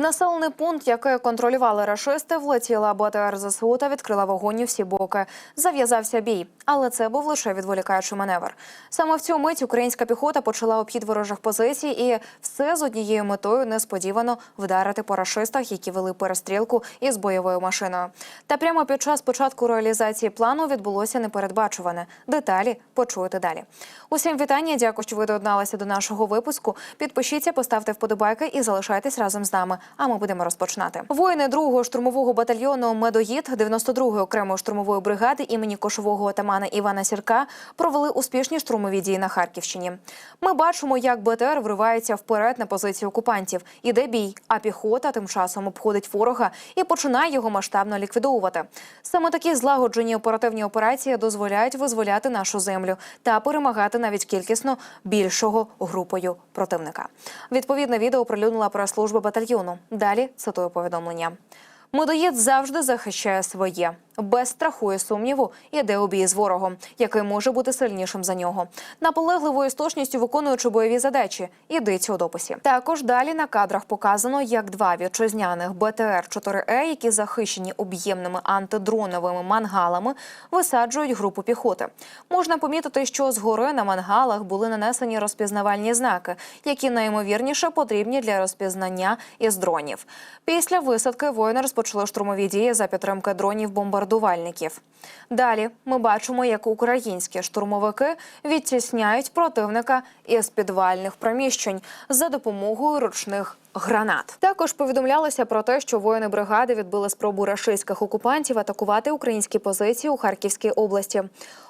населений пункт, який контролювали рашисти, влетіла БТР ЗСУ та відкрила вогонь у всі боки. Зав'язався бій, але це був лише відволікаючий маневр. Саме в цю мить українська піхота почала обхід ворожих позицій, і все з однією метою несподівано вдарити по рашистах, які вели перестрілку із бойовою машиною. Та прямо під час початку реалізації плану відбулося непередбачуване. Деталі почуєте далі. Усім вітання. Дякую, що ви доєдналися до нашого випуску. Підпишіться, поставте вподобайки і залишайтесь разом з нами. А ми будемо розпочинати. Воїни 2-го штурмового батальйону Медоїд 92-ї окремої штурмової бригади імені кошового отамана Івана Сірка провели успішні штурмові дії на Харківщині. Ми бачимо, як БТР вривається вперед на позиції окупантів. Іде бій, а піхота тим часом обходить ворога і починає його масштабно ліквідовувати. Саме такі злагоджені оперативні операції дозволяють визволяти нашу землю та перемагати навіть кількісно більшого групою противника. Відповідне відео оприлюднила прес-служба батальйону. Далі цитую повідомлення. Медоїд завжди захищає своє, без страху і сумніву іде у бій з ворогом, який може бути сильнішим за нього. Наполегливою істочністю виконуючи бойові задачі. Ідеться у дописі. Також далі на кадрах показано, як два вітчизняних БТР 4 е які захищені об'ємними антидроновими мангалами, висаджують групу піхоти. Можна помітити, що згори на мангалах були нанесені розпізнавальні знаки, які найімовірніше потрібні для розпізнання із дронів. Після висадки воїни розпочали штурмові дії за підтримки дронів бомбардувальників. Далі ми бачимо, як українські штурмовики відтісняють противника із підвальних приміщень за допомогою ручних. Гранат також повідомлялося про те, що воїни бригади відбили спробу рашистських окупантів атакувати українські позиції у Харківській області.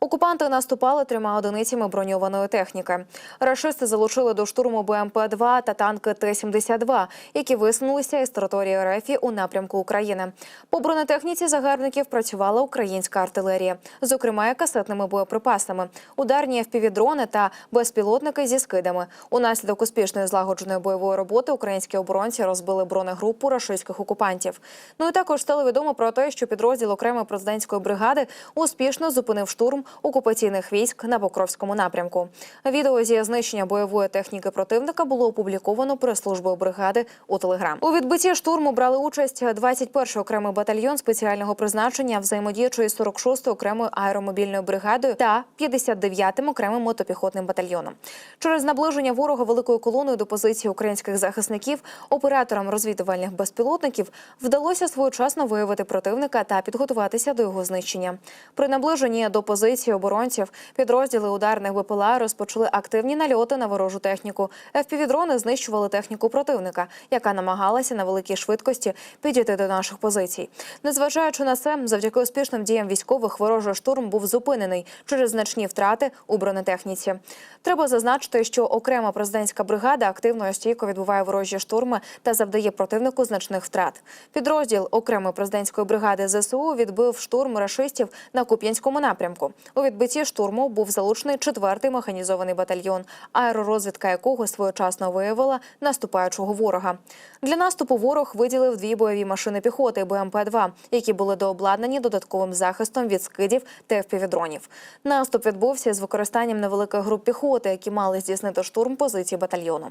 Окупанти наступали трьома одиницями броньованої техніки. Рашисти залучили до штурму БМП-2 та танки Т-72, які висунулися із території РФ у напрямку України. По бронетехніці загарбників працювала українська артилерія, зокрема і касетними боєприпасами, ударні FPV-дрони та безпілотники зі скидами. Унаслідок успішної злагодженої бойової роботи українські оборонці розбили бронегрупу рашистських окупантів. Ну і також стало відомо про те, що підрозділ окремої президентської бригади успішно зупинив штурм окупаційних військ на Покровському напрямку. Відео зі знищення бойової техніки противника було опубліковано прес-службою бригади у Телеграм. У відбитті штурму брали участь 21-й окремий батальйон спеціального призначення взаємодіючої 46-ї окремою аеромобільною бригадою та 59-м окремим мотопіхотним батальйоном. Через наближення ворога великою колоною до позиції українських захисників операторам розвідувальних безпілотників вдалося своєчасно виявити противника та підготуватися до його знищення. При наближенні до позиції оборонців підрозділи ударних БПЛА розпочали активні нальоти на ворожу техніку. FPV-дрони знищували техніку противника, яка намагалася на великій швидкості підійти до наших позицій. Незважаючи на це, завдяки успішним діям військових ворожий штурм був зупинений через значні втрати у бронетехніці. Треба зазначити, що окрема президентська бригада активно і стійко відбуває ворожі штурми та завдає противнику значних втрат. Підрозділ окремої президентської бригади ЗСУ відбив штурм рашистів на Куп'янському напрямку. У відбитті штурму був залучений четвертий механізований батальйон, аеророзвідка якого своєчасно виявила наступаючого ворога. Для наступу ворог виділив дві бойові машини піхоти БМП-2, які були дообладнані додатковим захистом від скидів та впівдронів. Наступ відбувся з використанням невеликих груп піхоти, які мали здійснити штурм позиції батальйону.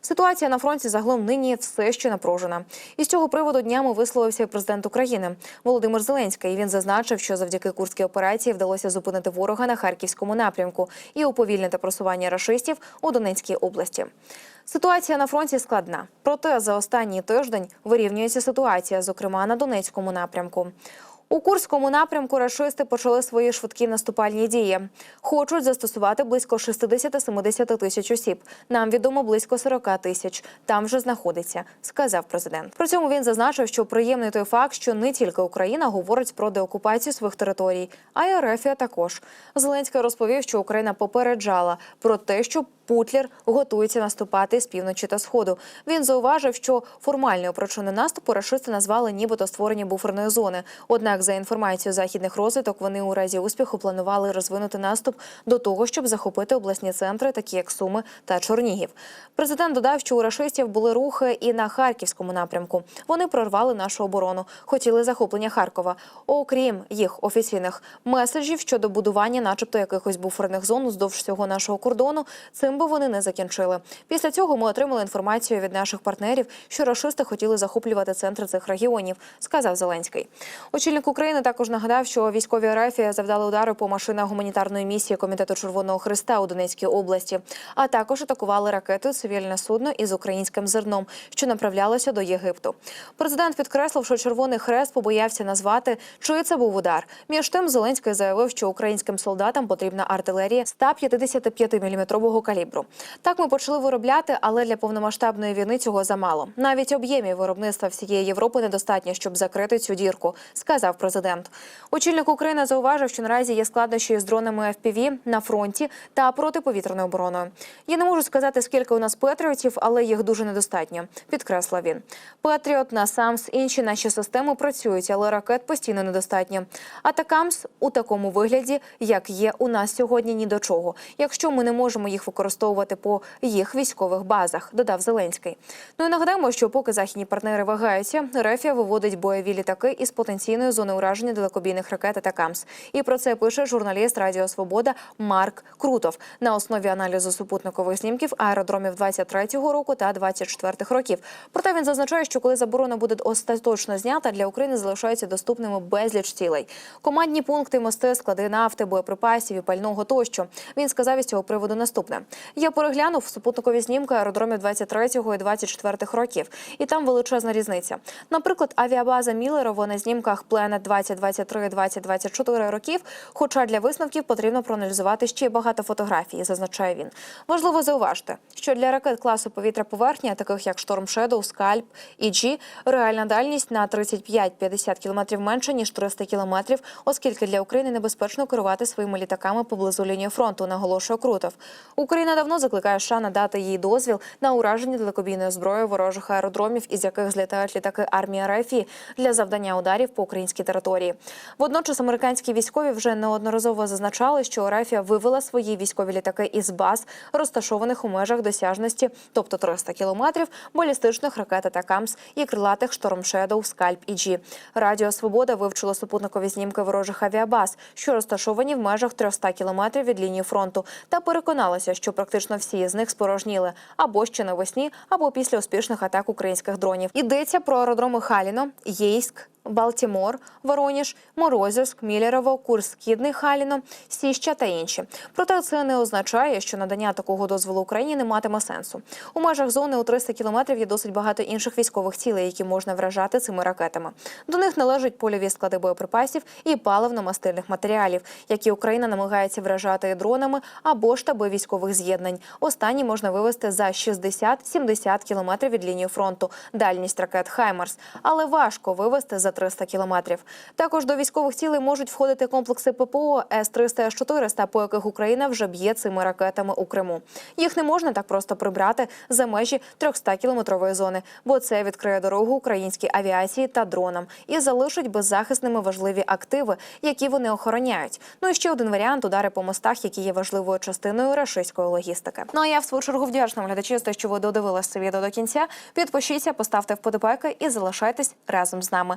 Ситуація на фронті загалом нині все ще напружена. І з цього приводу днями висловився президент України Володимир Зеленський. Він зазначив, що завдяки курській операції вдалося зупинити ворога на харківському напрямку і уповільнити просування рашистів у Донецькій області. Ситуація на фронті складна. Проте за останній тиждень вирівнюється ситуація, зокрема на Донецькому напрямку. У Курському напрямку рашисти почали свої швидкі наступальні дії. Хочуть застосувати близько 60-70 тисяч осіб. Нам відомо близько 40 тисяч. Там вже знаходиться, сказав президент. При цьому він зазначив, що приємний той факт, що не тільки Україна говорить про деокупацію своїх територій, а й Ерефія також. Зеленський розповів, що Україна попереджала про те, що Путлер готується наступати з півночі та сходу. Він зауважив, що формальною причиною наступу рашисти назвали нібито створення буферної зони. Однак Однак, за інформацією західних розвиток, вони у разі успіху планували розвинути наступ до того, щоб захопити обласні центри, такі як Суми та Чорнігів. Президент додав, що у рашистів були рухи і на харківському напрямку. Вони прорвали нашу оборону, хотіли захоплення Харкова. Окрім їх офіційних меседжів щодо будування, начебто, якихось буферних зон уздовж всього нашого кордону, цим би вони не закінчили. Після цього ми отримали інформацію від наших партнерів, що рашисти хотіли захоплювати центри цих регіонів, сказав Зеленський. Очільник України також нагадав, що військові РФ завдали удари по машинах гуманітарної місії Комітету Червоного Христа у Донецькій області, а також атакували ракетою цивільне судно із українським зерном, що направлялося до Єгипту. Президент підкреслив, що Червоний Хрест побоявся назвати, чий це був удар. Між тим Зеленський заявив, що українським солдатам потрібна артилерія 155-мм калібру. Так ми почали виробляти, але для повномасштабної війни цього замало. Навіть об'ємів виробництва всієї Європи недостатньо, щоб закрити цю дірку, сказав президент. Очільник України зауважив, що наразі є складнощі з дронами FPV на фронті та протиповітряною обороною. Я не можу сказати, скільки у нас патріотів, але їх дуже недостатньо, підкреслив він. Патріот, Насамс, інші наші системи працюють, але ракет постійно недостатньо. Атакамс у такому вигляді, як є у нас сьогодні, ні до чого, якщо ми не можемо їх використовувати по їх військових базах, додав Зеленський. Ну і нагадаємо, що поки західні партнери вагаються, Рефія виводить бойові літаки із потенційної зони ураження далекобійних ракет Атакамс. І про це пише журналіст Радіо Свобода Марк Крутов на основі аналізу супутникових знімків аеродромів 23-го року та 24-х років. Проте він зазначає, що коли заборона буде остаточно знята, для України залишаються доступними безліч цілей. Командні пункти, мости, склади нафти, боєприпасів і пального тощо. Він сказав із цього приводу наступне: я переглянув супутникові знімки аеродромів 23-го і 24-х років, і там величезна різниця. Наприклад, авіабаза Міллерово на знімках Planet 2023 2024 років. Хоча для висновків потрібно проаналізувати ще багато фотографій, зазначає він. Важливо зауважити, що для ракет класу повітря поверхня, таких як Storm Shadow, Скальп і G, реальна дальність на 35-50 кілометрів менше ніж 300 кілометрів, оскільки для України небезпечно керувати своїми літаками поблизу лінії фронту, наголошує Крутов. Україна давно закликає США надати їй дозвіл на ураження далекобійної зброї ворожих аеродромів, із яких злітають літаки армії РФ для завдання ударів по українській території. Водночас американські військові вже неодноразово зазначали, що РФ вивела свої військові літаки із баз, розташованих у межах досяжності, тобто 300 кілометрів, балістичних ракет Атакамс і крилатих Шторм Шедоу, Скальп і Джі. Радіо Свобода вивчило супутникові знімки ворожих авіабаз, що розташовані в межах 300 кілометрів від лінії фронту, та переконалася, що практично всі з них спорожніли або ще навесні, або після успішних атак українських дронів. Йдеться про аеродроми Халіно, Єйськ. Балтімор, Вороніж, Морозівськ, Мілєрово, Курс Східний, Халіно, Сіща та інші. Проте це не означає, що надання такого дозволу Україні не матиме сенсу. У межах зони у 300 кілометрів є досить багато інших військових цілей, які можна вражати цими ракетами. До них належать польові склади боєприпасів і паливно-мастильних матеріалів, які Україна намагається вражати дронами або штаби військових з'єднань. Останні можна вивести за 60-70 кілометрів від лінії фронту. Дальність ракет Хаймарс, але важко вивести за 300 кілометрів. Також до військових цілей можуть входити комплекси ППО С-300, С-400, по яких Україна вже б'є цими ракетами у Криму. Їх не можна так просто прибрати за межі 300-кілометрової зони, бо це відкриє дорогу українській авіації та дронам і залишить беззахисними важливі активи, які вони охороняють. Ну і ще один варіант удари по мостах, які є важливою частиною рашистської логістики. Ну а я в свою чергу вдячна глядачі, за те, що ви додивилися це відео до кінця. Підпишіться, поставте вподобайки і залишайтесь разом з нами.